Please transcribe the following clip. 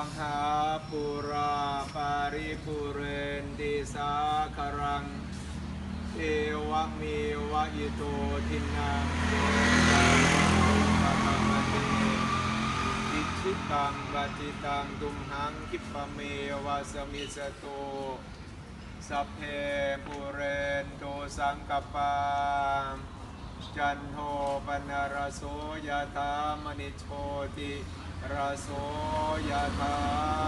ังหาปุราปาริปุเรนติสาครัง เอวะมีวะอิโตทินังเตตะมะเตอิชิตังปฏิตังตุมหังคิปเมวาสมิสโตสัพเพปุเรนโตสังกปา จันโทปนรโสยธามณิโชติรโสยธา